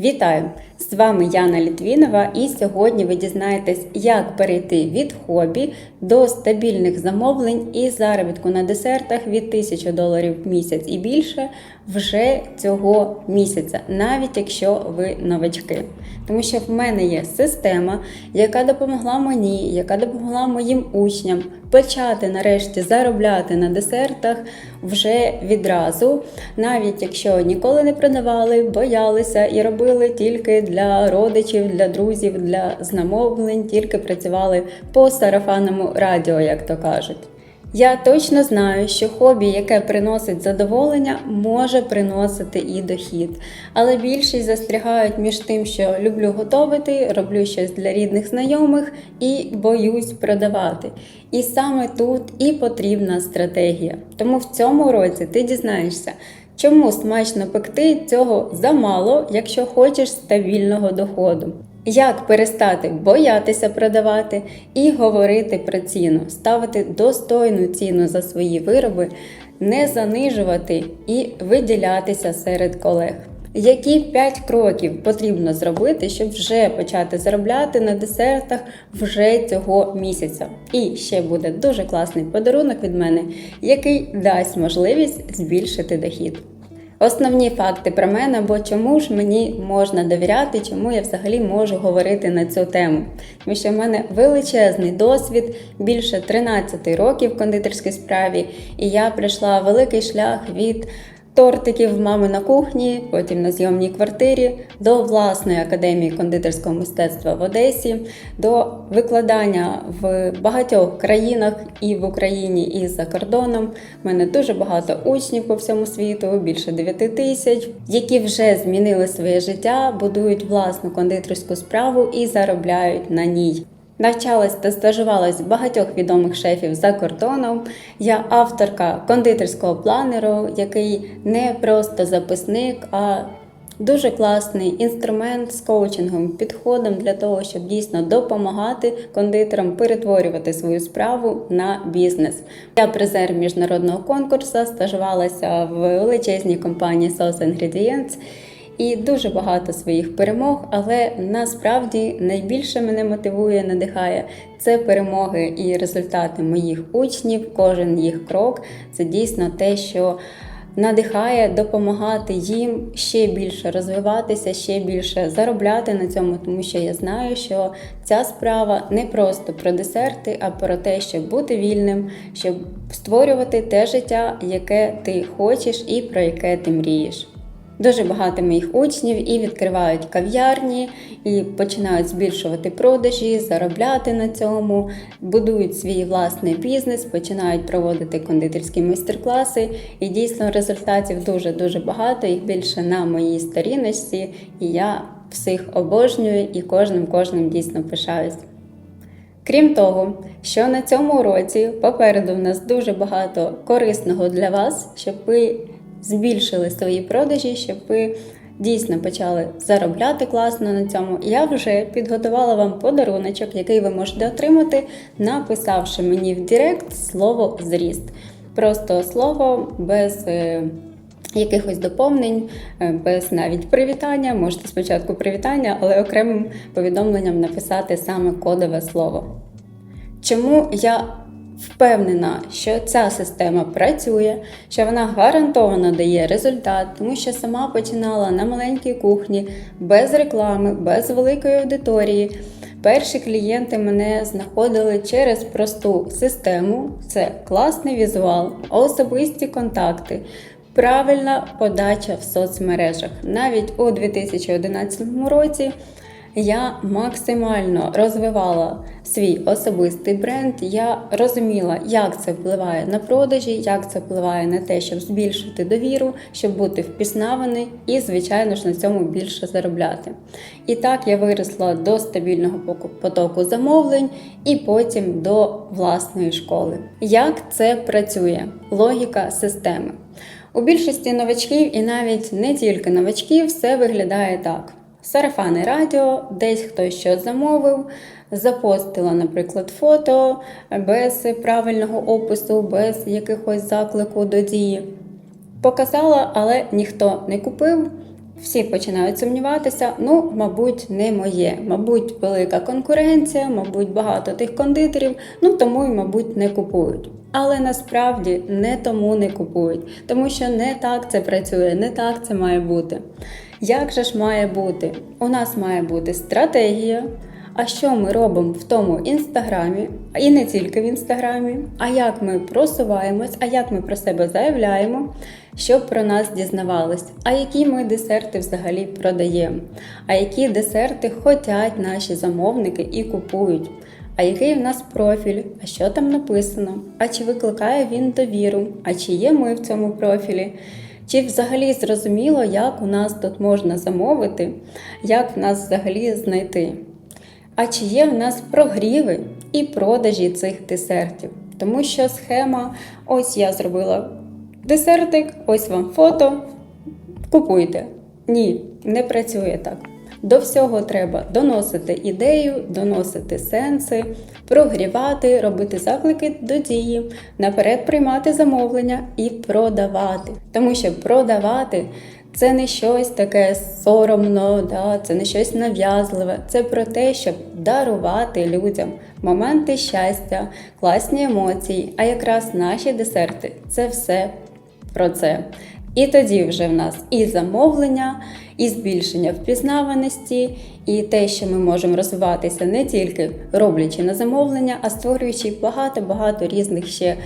Вітаю! З вами Яна Літвінова, і сьогодні ви дізнаєтесь, як перейти від хобі до стабільних замовлень і заробітку на десертах від 1000 доларів в місяць і більше вже цього місяця, навіть якщо ви новачки. Тому що в мене є система, яка допомогла мені, яка допомогла моїм учням почати нарешті заробляти на десертах вже відразу, навіть якщо ніколи не продавали, боялися і робили тільки для родичів, для друзів, для знамовлень, тільки працювали по сарафанному радіо, як то кажуть. Я точно знаю, що хобі, яке приносить задоволення, може приносити і дохід. Але більшість застрягають між тим, що люблю готувати, роблю щось для рідних знайомих і боюсь продавати. І саме тут і потрібна стратегія. Тому в цьому році ти дізнаєшся, чому смачно пекти цього замало, якщо хочеш стабільного доходу. Як перестати боятися продавати і говорити про ціну, ставити достойну ціну за свої вироби, не занижувати і виділятися серед колег. Які 5 кроків потрібно зробити, щоб вже почати заробляти на десертах вже цього місяця? І ще буде дуже класний подарунок від мене, який дасть можливість збільшити дохід. Основні факти про мене, або чому ж мені можна довіряти, чому я взагалі можу говорити на цю тему. Тому що в мене величезний досвід, більше 13 років в кондитерській справі, і я пройшла великий шлях від тортиків мами на кухні, потім на зйомній квартирі, до власної академії кондитерського мистецтва в Одесі, до викладання в багатьох країнах і в Україні, і за кордоном. У мене дуже багато учнів по всьому світу, більше 9 тисяч, які вже змінили своє життя, будують власну кондитерську справу і заробляють на ній. Навчалась та стажувалась багатьох відомих шефів за кордоном. Я авторка кондитерського планеру, який не просто записник, а дуже класний інструмент з коучинговим підходом для того, щоб дійсно допомагати кондитерам перетворювати свою справу на бізнес. Я призер міжнародного конкурсу, стажувалася в величезній компанії Sauce Ingredients і дуже багато своїх перемог, але насправді найбільше мене мотивує, надихає це перемоги і результати моїх учнів. Кожен їх крок це дійсно те, що надихає допомагати їм ще більше розвиватися, ще більше заробляти на цьому, тому що я знаю, що ця справа не просто про десерти, а про те, щоб бути вільним, щоб створювати те життя, яке ти хочеш і про яке ти мрієш. Дуже багато моїх учнів і відкривають кав'ярні, і починають збільшувати продажі, заробляти на цьому, будують свій власний бізнес, починають проводити кондитерські майстер-класи. І дійсно результатів дуже дуже багато. Їх більше на моїй сторіночці. І я всіх обожнюю і кожним кожним дійсно пишаюсь. Крім того, що на цьому році попереду в нас дуже багато корисного для вас, щоб ви збільшили свої продажі, щоб ви дійсно почали заробляти класно на цьому. Я вже підготувала вам подаруночок, який ви можете отримати, написавши мені в Директ слово зріст. Просто слово без. е, Якихось доповнень, е, без навіть привітання, можете спочатку привітання, але окремим повідомленням написати саме кодове слово. Чому я впевнена, що ця система працює, що вона гарантовано дає результат, тому що сама починала на маленькій кухні без реклами, без великої аудиторії. Перші клієнти мене знаходили через просту систему: це класний візуал, особисті контакти. Правильна подача в соцмережах. Навіть у 2011 році я максимально розвивала свій особистий бренд. Я розуміла, як це впливає на продажі, як це впливає на те, щоб збільшити довіру, щоб бути впізнаваний і, звичайно ж, на цьому більше заробляти. І так я виросла до стабільного потоку замовлень і потім до власної школи. Як це працює? Логіка системи. У більшості новачків, і навіть не тільки новачків, все виглядає так. Сарафани радіо, десь хтось щось замовив, запостила, наприклад, фото без правильного опису, без якихось заклику до дії. Показала, але ніхто не купив. Всі починають сумніватися, ну, мабуть, не моє. Мабуть, велика конкуренція, мабуть, багато тих кондитерів, ну тому й, мабуть, не купують. Але насправді не тому не купують, тому що не так це працює, не так це має бути. Як же ж має бути? У нас має бути стратегія. А що ми робимо в тому інстаграмі, і не тільки в інстаграмі, а як ми просуваємось, а як ми про себе заявляємо, щоб про нас дізнавались, а які ми десерти взагалі продаємо, а які десерти хотять наші замовники і купують. А який в нас профіль, а що там написано, а чи викликає він довіру, а чи є ми в цьому профілі, чи взагалі зрозуміло, як у нас тут можна замовити, як в нас взагалі знайти. А чи є в нас прогріви і продажі цих десертів? Тому що схема: ось я зробила десертик, ось вам фото. Купуйте. Ні, не працює так. До всього треба доносити ідею, доносити сенси, прогрівати, робити заклики до дії, наперед приймати замовлення і продавати. Тому що продавати це не щось таке соромно, да, це не щось нав'язливе. Це про те, щоб дарувати людям моменти щастя, класні емоції. А якраз наші десерти це все про це. І тоді вже в нас і замовлення, і збільшення впізнаваності, і те, що ми можемо розвиватися не тільки роблячи на замовлення, а створюючи багато-багато різних ще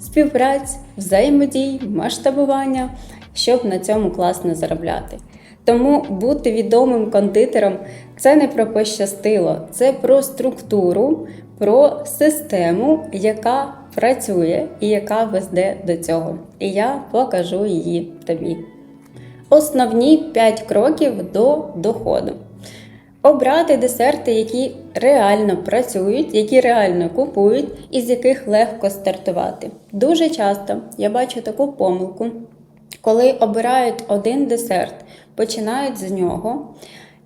співпраць, взаємодій, масштабування, щоб на цьому класно заробляти. Тому бути відомим кондитером це не про пощастило, це про структуру, про систему, яка працює і яка везде до цього. І я покажу її тобі. Основні 5 кроків до доходу. Обрати десерти, які реально працюють, які реально купують, і з яких легко стартувати. Дуже часто я бачу таку помилку, коли обирають один десерт, починають з нього.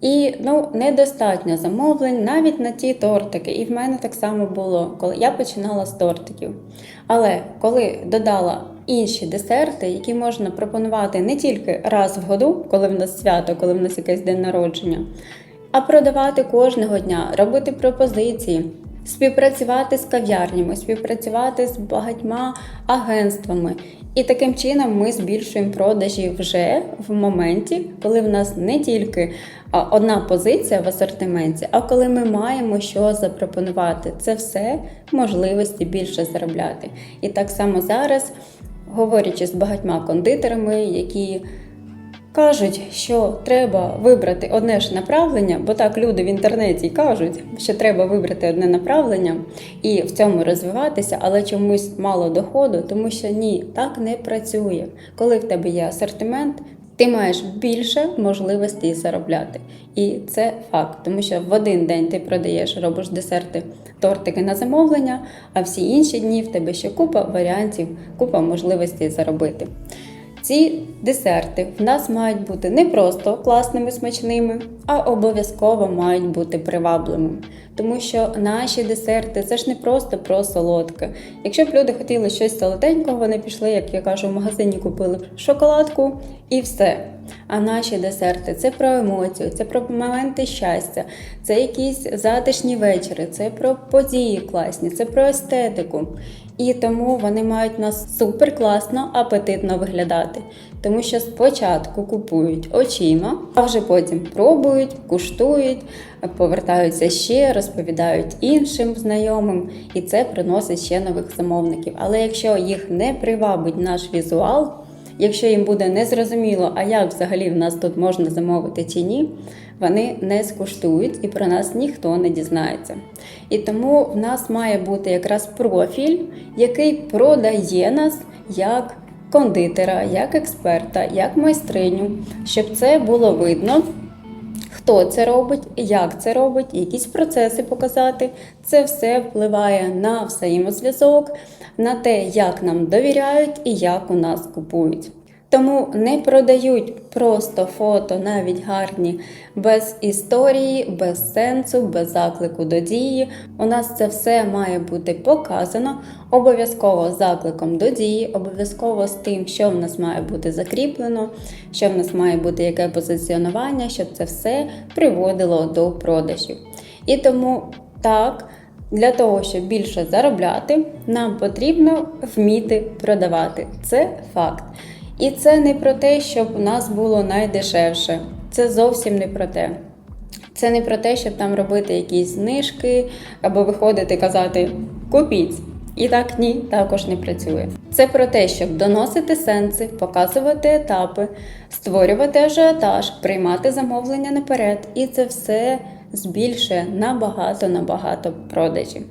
І ну, недостатньо замовлень навіть на ті тортики. І в мене так само було, коли я починала з тортиків. Але коли додала інші десерти, які можна пропонувати не тільки раз в году, коли в нас свято, коли в нас якийсь день народження, а продавати кожного дня, робити пропозиції. Співпрацювати з кав'ярнями, співпрацювати з багатьма агентствами. І таким чином ми збільшуємо продажі вже в моменті, коли в нас не тільки одна позиція в асортименті, а коли ми маємо що запропонувати. Це все можливості більше заробляти. І так само зараз, говорячи з багатьма кондитерами, які Кажуть, що треба вибрати одне ж направлення, бо так люди в інтернеті кажуть, що треба вибрати одне направлення і в цьому розвиватися, але чомусь мало доходу, тому що ні, так не працює. Коли в тебе є асортимент, ти маєш більше можливостей заробляти. І це факт, тому що в один день ти продаєш, робиш десерти, тортики на замовлення, а всі інші дні в тебе ще купа варіантів, купа можливостей заробити. Ці десерти в нас мають бути не просто класними смачними, а обов'язково мають бути привабливими. Тому що наші десерти це ж не просто про солодке. Якщо б люди хотіли щось солоденького, вони пішли, як я кажу, в магазині купили шоколадку і все. А наші десерти це про емоцію, це про моменти щастя, це якісь затишні вечори, це про події класні, це про естетику. І тому вони мають нас супер класно, апетитно виглядати. Тому що спочатку купують очима, а вже потім пробують, куштують, повертаються ще, розповідають іншим знайомим, і це приносить ще нових замовників. Але якщо їх не привабить наш візуал, якщо їм буде незрозуміло, а як взагалі в нас тут можна замовити чи ні, вони не скуштують і про нас ніхто не дізнається. І тому в нас має бути якраз профіль, який продає нас як кондитера, як експерта, як майстриню, щоб це було видно. Хто це робить, як це робить, якісь процеси показати. Це все впливає на взаємозв'язок, на те, як нам довіряють і як у нас купують. Тому не продають просто фото, навіть гарні, без історії, без сенсу, без заклику до дії. У нас це все має бути показано обов'язково з закликом до дії, обов'язково з тим, що в нас має бути закріплено, що в нас має бути яке позиціонування, щоб це все приводило до продажів. І тому так. Для того, щоб більше заробляти, нам потрібно вміти продавати. Це факт. І це не про те, щоб у нас було найдешевше. Це зовсім не про те. Це не про те, щоб там робити якісь знижки або виходити казати купіть. І так ні, також не працює. Це про те, щоб доносити сенси, показувати етапи, створювати ажіотаж, приймати замовлення наперед. І це все збільшує набагато набагато продажів.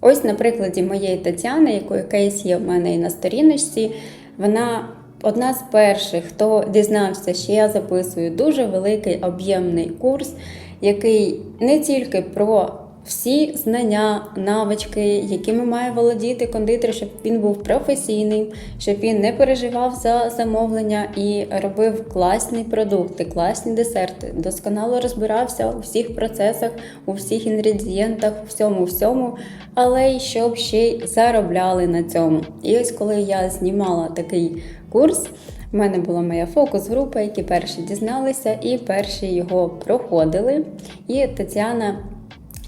Ось на прикладі моєї Тетяни, якої кейс є в мене і на сторіночці, вона одна з перших, хто дізнався, що я записую дуже великий об'ємний курс, який не тільки про всі знання, навички, якими має володіти кондитер, щоб він був професійним, щоб він не переживав за замовлення і робив класні продукти, класні десерти, досконало розбирався у всіх процесах, у всіх інгредієнтах, у всьому всьому, але й щоб ще й заробляли на цьому. І ось коли я знімала такий курс. У мене була моя фокус-група, які перші дізналися і перші його проходили. І Тетяна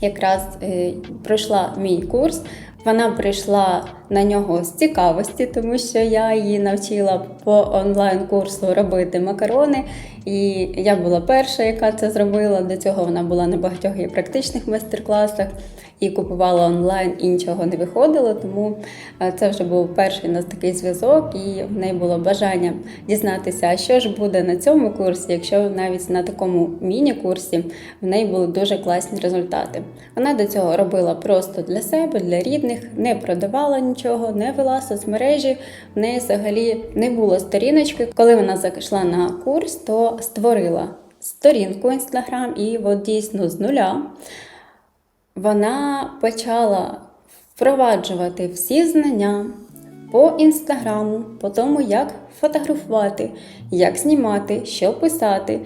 якраз е, пройшла мій курс. Вона прийшла на нього з цікавості, тому що я її навчила по онлайн-курсу робити макарони. І я була перша, яка це зробила. До цього вона була на багатьох і практичних майстер-класах і купувала онлайн, і нічого не виходило. Тому е, це вже був перший у нас такий зв'язок, і в неї було бажання дізнатися, а що ж буде на цьому курсі, якщо навіть на такому міні-курсі в неї були дуже класні результати. Вона до цього робила просто для себе, для рідних, не продавала нічого, не вела соцмережі. В неї взагалі не було сторіночки. Коли вона зайшла на курс, то створила сторінку інстаграм і от дійсно з нуля вона почала впроваджувати всі знання по інстаграму, по тому, як фотографувати, як знімати, що писати,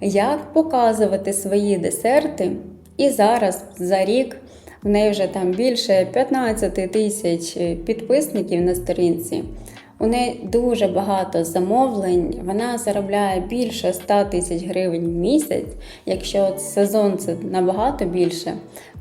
як показувати свої десерти. І зараз за рік в неї вже там більше 15 тисяч підписників на сторінці. У неї дуже багато замовлень. Вона заробляє більше 100 тисяч гривень в місяць. Якщо сезон це набагато більше.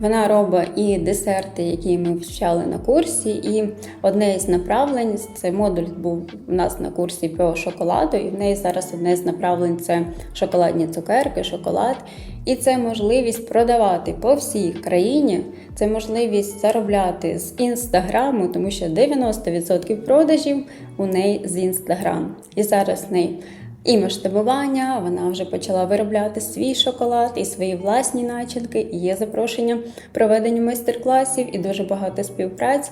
Вона робить і десерти, які ми вчали на курсі. І одне із направлень це модуль був у нас на курсі по шоколаду, і в неї зараз одне з направлень це шоколадні цукерки, шоколад. І це можливість продавати по всій країні, це можливість заробляти з інстаграму, тому що 90% продажів у неї з інстаграм. І зараз в неї і масштабування, вона вже почала виробляти свій шоколад і свої власні начинки. І є запрошення проведення майстер-класів і дуже багато співпраць.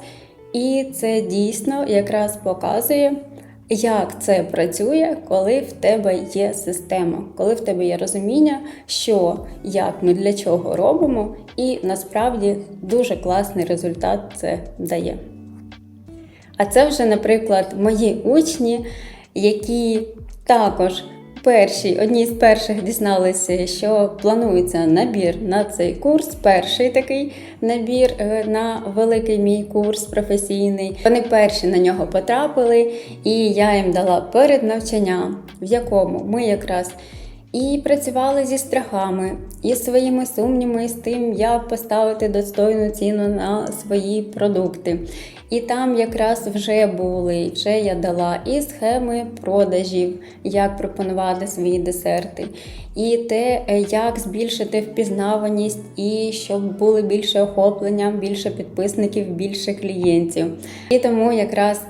І це дійсно якраз показує. Як це працює, коли в тебе є система, коли в тебе є розуміння, що, як ми для чого робимо, і насправді дуже класний результат це дає. А це вже, наприклад, мої учні, які також перші, одні з перших дізналися, що планується набір на цей курс. Перший такий набір е, на великий мій курс професійний. Вони перші на нього потрапили, і я їм дала перед навчанням, в якому ми якраз. І працювали зі страхами, і своїми сумнівами, з тим, як поставити достойну ціну на свої продукти. І там якраз вже були, вже я дала і схеми продажів, як пропонувати свої десерти, і те, як збільшити впізнаваність, і щоб були більше охоплення, більше підписників, більше клієнтів. І тому якраз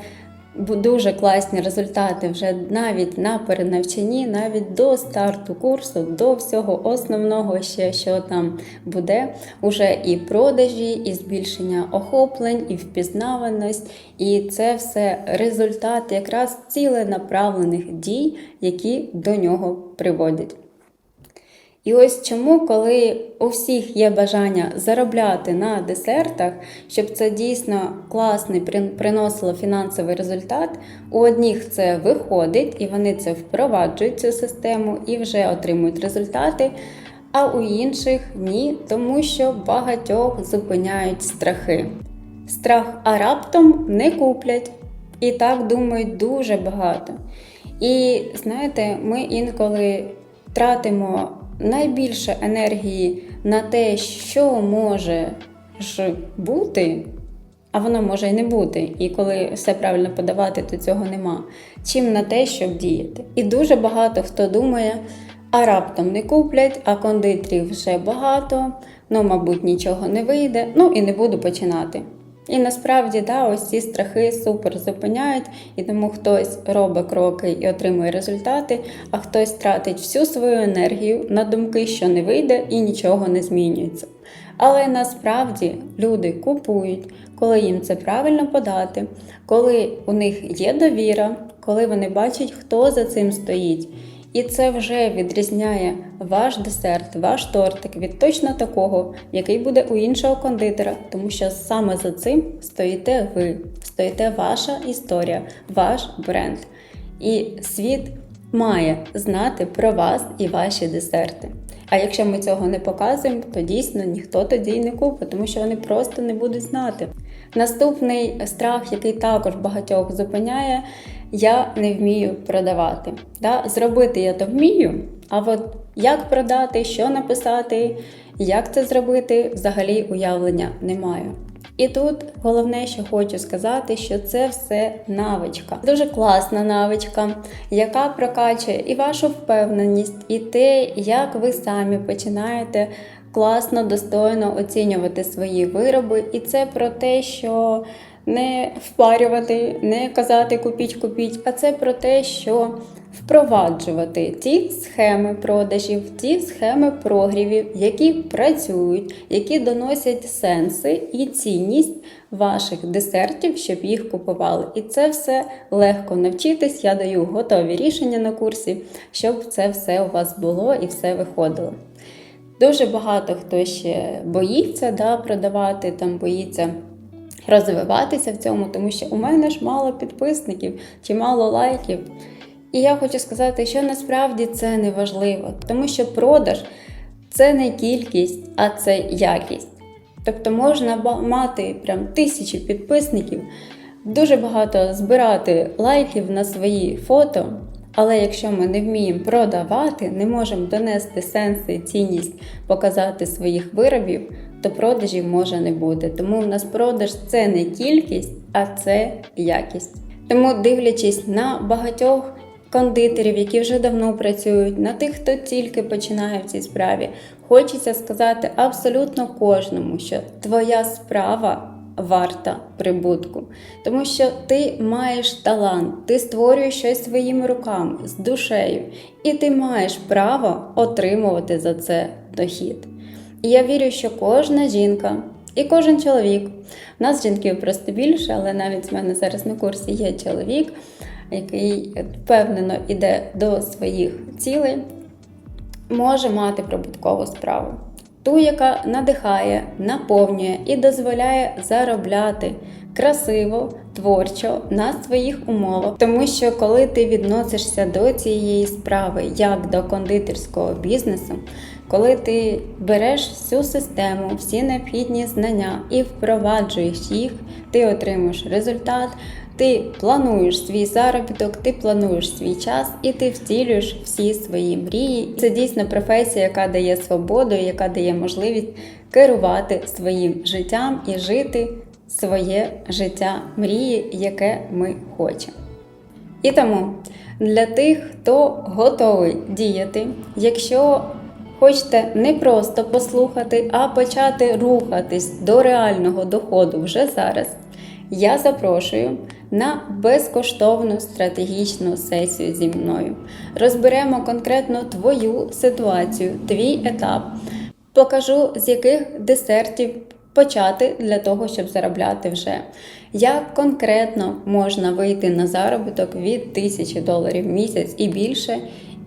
дуже класні результати вже навіть на перенавчанні, навіть до старту курсу, до всього основного, ще що там буде, уже і продажі, і збільшення охоплень, і впізнаваність. І це все результат якраз ціленаправлених дій, які до нього приводять. І ось чому, коли у всіх є бажання заробляти на десертах, щоб це дійсно класний приносило фінансовий результат, у одних це виходить і вони це впроваджують цю систему і вже отримують результати. А у інших ні, тому що багатьох зупиняють страхи. Страх, а раптом не куплять. І так думають дуже багато. І знаєте, ми інколи тратимо найбільше енергії на те, що може ж бути, а воно може і не бути. І коли все правильно подавати, то цього нема. Чим на те, щоб діяти. І дуже багато хто думає, а раптом не куплять, а кондитерів вже багато, ну, мабуть, нічого не вийде, ну і не буду починати. І насправді, да, ось ці страхи супер зупиняють, і тому хтось робить кроки і отримує результати, а хтось тратить всю свою енергію на думки, що не вийде і нічого не змінюється. Але насправді люди купують, коли їм це правильно подати, коли у них є довіра, коли вони бачать, хто за цим стоїть. І це вже відрізняє ваш десерт, ваш тортик від точно такого, який буде у іншого кондитера, тому що саме за цим стоїте ви, стоїте ваша історія, ваш бренд. І світ має знати про вас і ваші десерти. А якщо ми цього не показуємо, то дійсно ніхто тоді й не купить, тому що вони просто не будуть знати. Наступний страх, який також багатьох зупиняє, я не вмію продавати. Да? Зробити я то вмію, а от як продати, що написати, як це зробити, взагалі уявлення не маю. І тут головне, що хочу сказати, що це все навичка. Дуже класна навичка, яка прокачує і вашу впевненість, і те, як ви самі починаєте класно, достойно оцінювати свої вироби. І це про те, що не впарювати, не казати купіть, купіть, а це про те, що впроваджувати ті схеми продажів, ті схеми прогрівів, які працюють, які доносять сенси і цінність ваших десертів, щоб їх купували. І це все легко навчитись. Я даю готові рішення на курсі, щоб це все у вас було і все виходило. Дуже багато хто ще боїться да, продавати, там боїться розвиватися в цьому, тому що у мене ж мало підписників чи мало лайків. І я хочу сказати, що насправді це не важливо, тому що продаж це не кількість, а це якість. Тобто можна мати прям тисячі підписників, дуже багато збирати лайків на свої фото. Але якщо ми не вміємо продавати, не можемо донести сенси і цінність показати своїх виробів, то продажів може не бути. Тому в нас продаж це не кількість, а це якість. Тому, дивлячись на багатьох кондитерів, які вже давно працюють, на тих, хто тільки починає в цій справі, хочеться сказати абсолютно кожному, що твоя справа варта прибутку, тому що ти маєш талант, ти створюєш щось своїми руками з душею, і ти маєш право отримувати за це дохід. І я вірю, що кожна жінка і кожен чоловік. У нас жінків просто більше, але навіть в мене зараз на курсі є чоловік, який впевнено йде до своїх цілей, може мати прибуткову справу. Ту, яка надихає, наповнює і дозволяє заробляти красиво, творчо на своїх умовах. Тому що коли ти відносишся до цієї справи як до кондитерського бізнесу, коли ти береш всю систему, всі необхідні знання і впроваджуєш їх, ти отримуєш результат. Ти плануєш свій заробіток, ти плануєш свій час і ти втілюєш всі свої мрії. Це дійсно професія, яка дає свободу, яка дає можливість керувати своїм життям і жити своє життя мрії, яке ми хочемо. І тому для тих, хто готовий діяти, якщо хочете не просто послухати, а почати рухатись до реального доходу вже зараз, я запрошую на безкоштовну стратегічну сесію зі мною. Розберемо конкретно твою ситуацію, твій етап. Покажу, з яких десертів почати для того, щоб заробляти вже. Як конкретно можна вийти на заробіток від 1000 доларів в місяць і більше,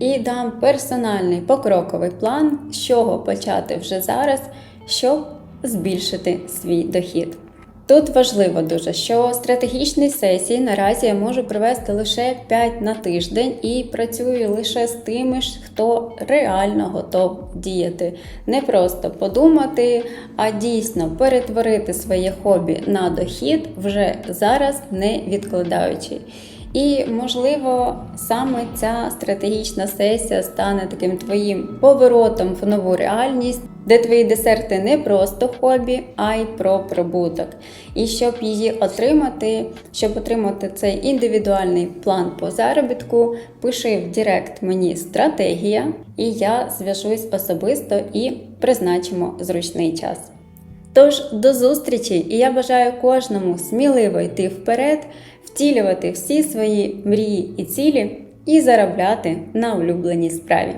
і дам персональний покроковий план, з чого почати вже зараз, щоб збільшити свій дохід. Тут важливо дуже, що стратегічні сесії наразі я можу провести лише 5 на тиждень і працюю лише з тими ж, хто реально готов діяти. Не просто подумати, а дійсно перетворити своє хобі на дохід вже зараз не відкладаючи. І, можливо, саме ця стратегічна сесія стане таким твоїм поворотом в нову реальність, де твої десерти не просто хобі, а й про прибуток. І щоб її отримати, щоб отримати цей індивідуальний план по заробітку, пиши в Директ мені стратегія, і я зв'яжусь особисто і призначимо зручний час. Тож до зустрічі, і я бажаю кожному сміливо йти вперед, втілювати всі свої мрії і цілі і заробляти на улюбленій справі.